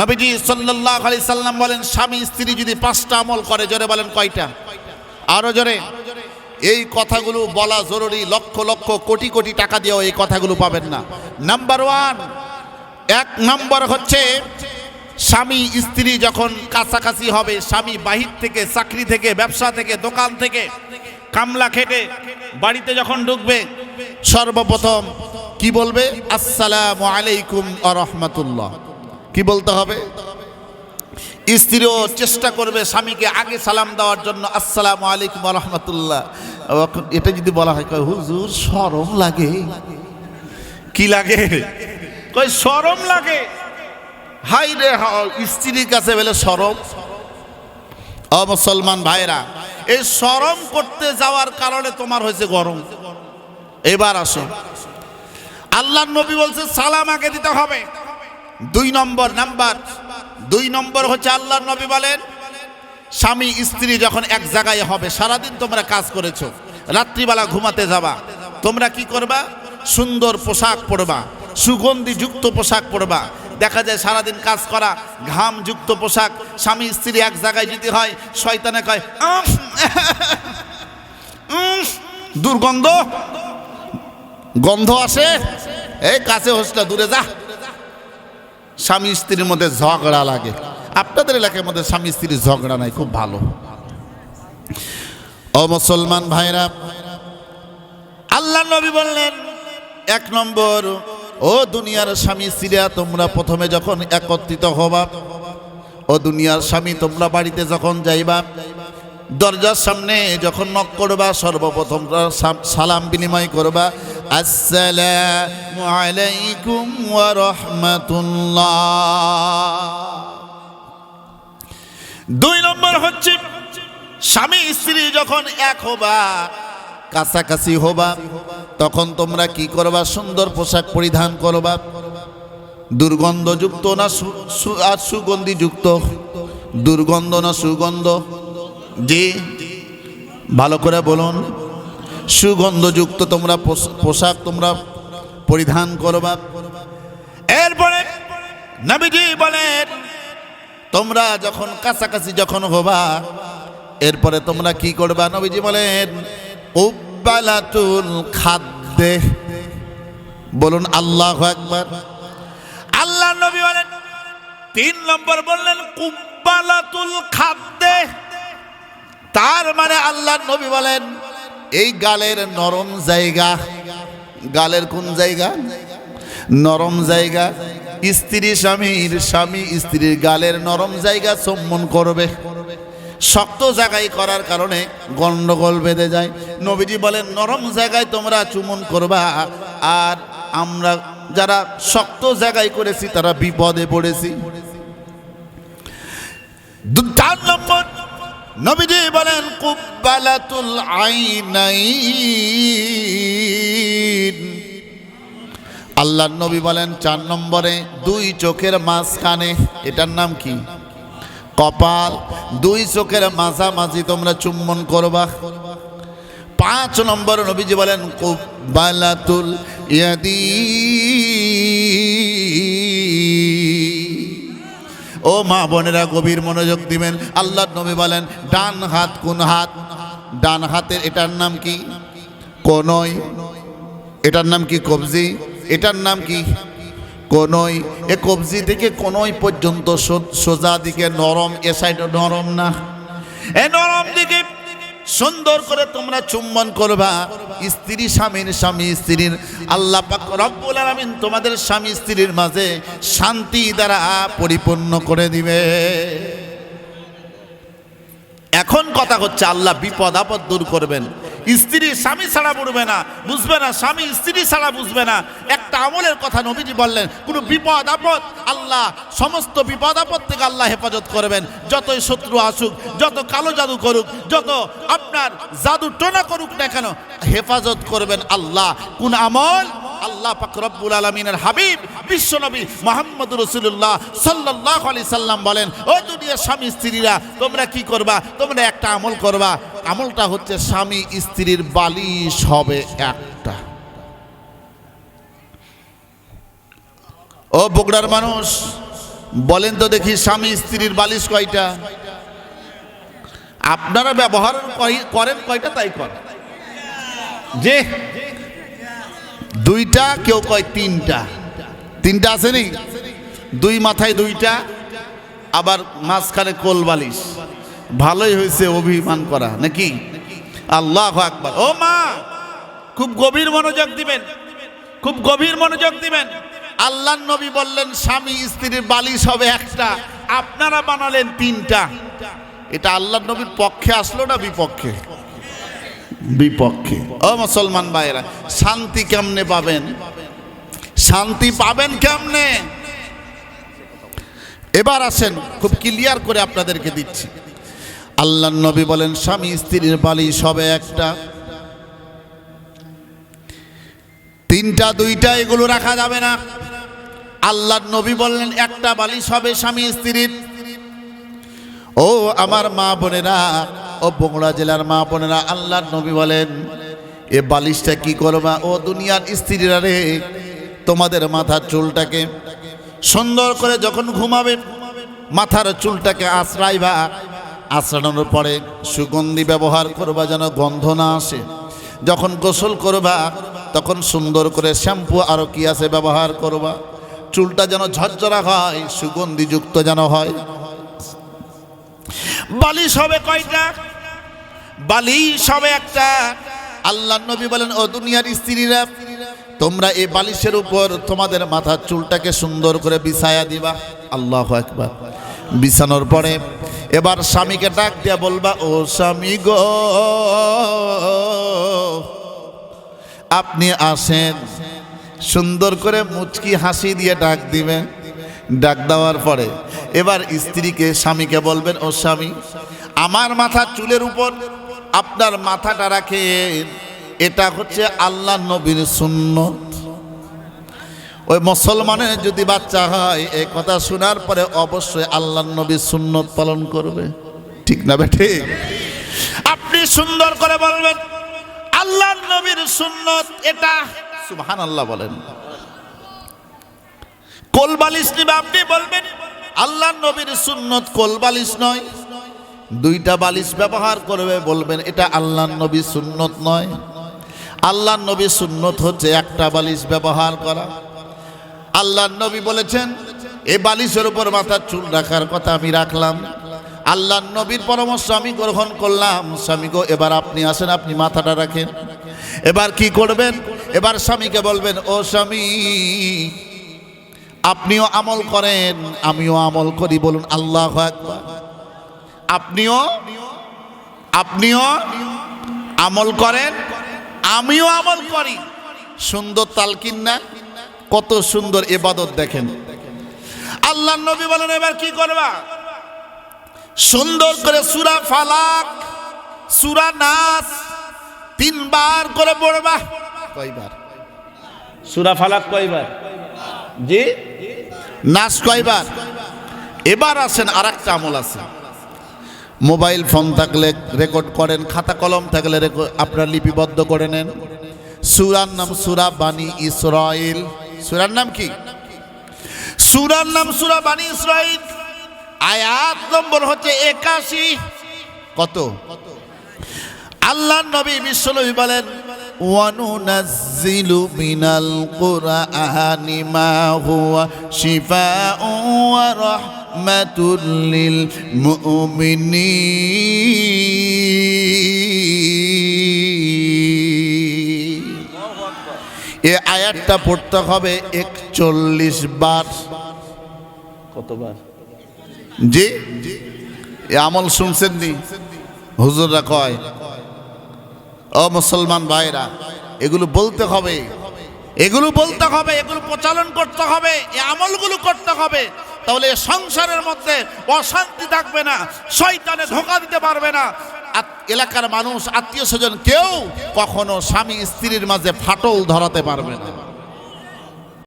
নবীজি সাল্লাহ আলি সাল্লাম বলেন, স্বামী স্ত্রী যদি পাঁচটা আমল করে, জোরে বলেন কয়টা? আরও জোরে। এই কথাগুলো বলা জরুরি, লক্ষ লক্ষ কোটি কোটি টাকা দিয়েও এই কথাগুলো পাবেন না। নাম্বার ওয়ান এক নম্বর হচ্ছে, স্বামী স্ত্রী যখন কাছাকাছি হবে, স্বামী বাহির থেকে, চাকরি থেকে, ব্যবসা থেকে, দোকান থেকে, কামলা খেটে বাড়িতে যখন ঢুকবে, সর্বপ্রথম কি বলবে? আসসালামু আলাইকুম আ রহমতুল্লাহ। কি বলতে হবে? স্ত্রীও চেষ্টা করবে স্বামীকে আগে সালাম দেওয়ার জন্য। আসসালামু আলাইকুম রহমতুল্লাহ এটা যদি বলা হয়, কয়, হুজুর, সরম লাগে। কি লাগে? কই সরম লাগে। হাই রে স্ত্রীর কাছে বলে সরম। অ মুসলমান ভাইরা এই সরম করতে যাওয়ার কারণে তোমার হয়েছে গরম। এবার আসো। আল্লাহ নবী বলছে, সালাম আগে দিতে হবে। দুই নম্বর নাম্বার দুই নম্বর হচ্ছে আল্লাহ নবী বলেন স্বামী স্ত্রী যখন এক জায়গায় হবে সারাদিন তোমরা কাজ করেছ রাত্রিবেলা ঘুমাতে যাবা তোমরা কি করবা? সুন্দর পোশাক পরবা সুগন্ধি যুক্ত পোশাক পরবা। দেখা যায় সারাদিন কাজ করা ঘাম যুক্ত পোশাক স্বামী স্ত্রী এক জায়গায় যদি হয় শয়তানে কয় "আহ, দুর্গন্ধ গন্ধ আসে? এই কাছে হোসটা দূরে যা। স্বামী স্ত্রীর মধ্যে ঝগড়া লাগে। আপনাদের এলাকার মধ্যে স্বামী স্ত্রীর ঝগড়া নাই, খুব ভালো। ও মুসলমান ভাইরা, আল্লাহ নবী বললেন, এক নম্বর, ও দুনিয়ার স্বামী স্ত্রীরা, তোমরা প্রথমে যখন একত্রিত হবা, ও দুনিয়ার স্বামী, তোমরা বাড়িতে যখন যাইবা, দরজার সামনে যখন নক করবা, সর্বপ্রথম সালাম বিনিময় করবা আসসালামু আলাইকুম ওয়া রাহমাতুল্লাহ। দুই নম্বর হচ্ছে, স্বামী স্ত্রী যখন এক হবা, কাছাকাছি হবা, তখন তোমরা কি করবা? সুন্দর পোশাক পরিধান করবা। দুর্গন্ধযুক্ত না আর সুগন্ধিযুক্ত? দুর্গন্ধ না সুগন্ধ? জি, ভালো করে বলুন। সুগন্ধযুক্ত তোমরা পোশ- পোশাক তোমরা পরিধান করবা এরপরে নবীজি বলেন, তোমরা যখন কাছাকাছি যখন হবা, এরপরে তোমরা কি করবা? নবীজি বলেন, উব্বালাতুল খাদ্যে বলুন আল্লাহ একবার আল্লাহ নবী বলেন, তিন নম্বর বললেন কুব্বালাতুল খাদ্যে তার মানে আল্লাহ নবী বলেন এই গালের নরম জায়গা। গালের কোন জায়গা? নরম জায়গা। স্ত্রী স্বামীর স্বামী স্ত্রীর গালের নরম জায়গা সম্মন করবে। শক্ত জায়গায় করার কারণে গন্ডগোল বেঁধে যায়। নবীজি বলেন, নরম জায়গায় তোমরা চুমন করবা, আর আমরা যারা শক্ত জায়গায় করেছি, তারা বিপদে পড়েছি। নবীজি বলেন, কুব্বালাতুল আইনাইন। আল্লাহ নবী বলেন, চার নম্বরে, দুই চোখের মাঝখানে। এটার নাম কি? কপাল। দুই চোখের মাঝামাঝি তোমরা চুম্বন করবা। পাঁচ নম্বর নবীজি বলেন, কুব্বালাতুল ইয়াদি ও মা বোনেরা গভীর মনোযোগ দিবেন। আল্লাহ নবী বলেন, ডান হাত কোন হাত? ডান হাতের এটার নাম কি? কোনই। এটার নাম কি কবজি? এটার নাম কি? কোনই। এ কবজি থেকে কনই পর্যন্ত সোজা দিকে নরম, এ সাইড নরম না। এ নরম দিকে সুন্দর করে তোমরা চুম্বন করবা। স্ত্রী, স্বামীর, স্বামী, স্ত্রীর। আল্লাহ পাক রব্বুল আলামিন তোমাদের স্বামী, স্ত্রীর মাঝে শান্তি দ্বারা পরিপূর্ণ করে দিবে। এখন কথা হচ্ছে, আল্লাহ বিপদ আপদ দূর করবেন। স্ত্রী স্বামী ছাড়া বুঝবে না বুঝবে না স্বামী, স্ত্রী ছাড়া বুঝবে না। একটা আমলের কথা নবীজি বললেন, কোনো বিপদ, আপদ, আল্লাহ, সমস্ত বিপদ, আপদ থেকে আল্লাহ হেফাজত করবেন। যতই শত্রু আসুক, যত কালো জাদু করুক, যত আপনার জাদু টোনা করুক না কেন, হেফাজত করবেন আল্লাহ। কোন আমল আল্লাহ পাক রব্বুল আলমিনের হাবিব বিশ্বনবী মোহাম্মদ রসুল্লাহ সাল্লাহ আলি সাল্লাম বলেন, ও দুনিয়ার স্বামী স্ত্রীরা, তোমরা কি করবা? তোমরা একটা আমল করবা। আমলটা হচ্ছে স্বামী স্ত্রীর বালিশ হবে একটা। ও বগুড়ার মানুষ, বলেন তো দেখি স্বামী স্ত্রীর বালিশ কয়টা? আপনারা ব্যবহার করেন কয়টা তাই করেন? যে দুইটা, কেউ কয় তিনটা। তিনটা আছে নি? দুই মাথায় দুইটা, আবার মাঝখানে কোল বালিশ। ভালোই হয়েছে অভিমান করা, নাকি? আল্লাহ আকবার। ও মা, খুব গভীর মনোযোগ দিবেন। খুব গভীর মনোযোগ দিবেন। আল্লাহ নবী বললেন, স্বামী স্ত্রীর বালিশ হবে একটা, আপনারা বানালেন তিনটা। এটা আল্লাহ নবীর পক্ষে আসলো না বিপক্ষে? বিপক্ষে। ও মুসলমান ভাইরা শান্তি কেমনে পাবেন? শান্তি পাবেন কেমনে? এবার আসেন, খুব ক্লিয়ার করে আপনাদেরকে দিচ্ছি। আল্লাহ নবী বলেন, স্বামী স্ত্রীর বালি সবে একটা। তিনটা, দুইটা, এগুলো রাখা যাবে না। আল্লাহ নবী বললেন, একটা বালিশ হবে স্বামী স্ত্রীর। ও আমার মা বোনেরা ও বগুড়া জেলার মা বোনেরা, আল্লাহর নবী বলেন, এ বালিশটা কি করবা? ও দুনিয়ার স্ত্রীরা রে, তোমাদের মাথার চুলটাকে সুন্দর করে যখন ঘুমাবে, মাথার চুলটাকে আশ্রাইবা, আশ্রানোর পরে সুগন্ধি ব্যবহার করবা যেন গন্ধ না আসে। যখন গোসল করবা, তখন সুন্দর করে শ্যাম্পু আরও কি আছে ব্যবহার করবা? চুলটা যেন ঝরঝরা হয়, সুগন্ধিযুক্ত যেন হয়। বালিশ হবে কয়টা? বালিশ হবে একটা। আল্লাহ নবী বলেন, ও দুনিয়ার স্ত্রীরা, তোমরা এই বালিশের উপর তোমাদের মাথার চুলটাকে সুন্দর করে বিছায়া দিবা। আল্লাহ একবার বিছানোর পরে এবার স্বামীকে ডাক দিয়া বলবা, ও স্বামী গো, আপনি আসেন। সুন্দর করে মুচকি হাসি দিয়ে ডাক দিবেন ডাক দেওয়ার পরে এবার স্ত্রীকে, স্বামীকে বলবেন, ও স্বামী, আমার মাথার চুলের উপর আপনার মাথাটা রাখেন, এটা হচ্ছে আল্লাহ নবীর সুন্নত। ওই মুসলমানের যদি বাচ্চা হয় এই কথা শোনার পরে অবশ্যই আল্লাহ নবীর সুন্নত পালন করবে। ঠিক না ঠিক? আপনি সুন্দর করে বলবেন, আল্লাহ নবীর সুন্নত এটা সুবহান আল্লাহ বলেন। কোল বালিশ নিবে, আপনি বলবেন, আল্লাহ নবীর সুন্নত কোল বালিশ নয়। দুইটা বালিশ ব্যবহার করবে, বলবেন, এটা আল্লাহ নবী সুন্নত নয়। আল্লাহ নবী সুন্নত হচ্ছে একটা বালিশ ব্যবহার করা। আল্লাহ নবী বলেছেন এই বালিশের উপর মাথার চুল রাখার কথা আমি রাখলাম। আল্লাহ নবীর পরামর্শ আমি গ্রহণ করলাম। স্বামী গো, এবার আপনি আসেন, আপনি মাথাটা রাখেন। এবার কি করবেন? এবার স্বামীকে বলবেন, ও স্বামী, আপনিও আমল করেন, আমিও আমল করি। বলুন, আল্লাহ আকবার। আপনিও আপনিও আমল করেন আমিও আমল করি। সুন্দর তালকিন না? কত সুন্দর এবাদত দেখেন। আল্লাহ নবী বলেন এবার কি করবা? সুন্দর করে সুরা ফালাক সুরা নাস তিনবার করে পড়বা। কয়বার? সুরা ফালাক কয়বার? জি? নাচ কয়বার? এবার আসেন আর একটা আমল আছে। মোবাইল ফোন থাকলে রেকর্ড করেন, খাতা কলম থাকলে আপনার লিপিবদ্ধ করে নেন। সুরার নাম সুরা বাণী ইসরায়েল সুরার নাম কি? সুরার নাম সুরা বাণী ইসরায়েল আয়াত নম্বর হচ্ছে একাশি। কত? আল্লাহ নবী বিশ্বনবী বলেন وننزل من القرآن ما هو شفاء ورحمة للمؤمنين এ আয়াতটা পড়তে হবে একচল্লিশ বার কতবার জি এ আমল শুনছেন নি হুজুররা কয় ও মুসলমান ভাইরা, এগুলো বলতে হবে। এগুলো বলতে হবে, এগুলো প্রচালন করতে হবে, এ আমলগুলো করতে হবে। তাহলে সংসারের মধ্যে অশান্তি থাকবে না, শয়তানে ধোকা দিতে পারবে না। এলাকার মানুষ, আত্মীয় স্বজন কেউ কখনো স্বামী স্ত্রীর মাঝে ফাটল ধরাতে পারবে না।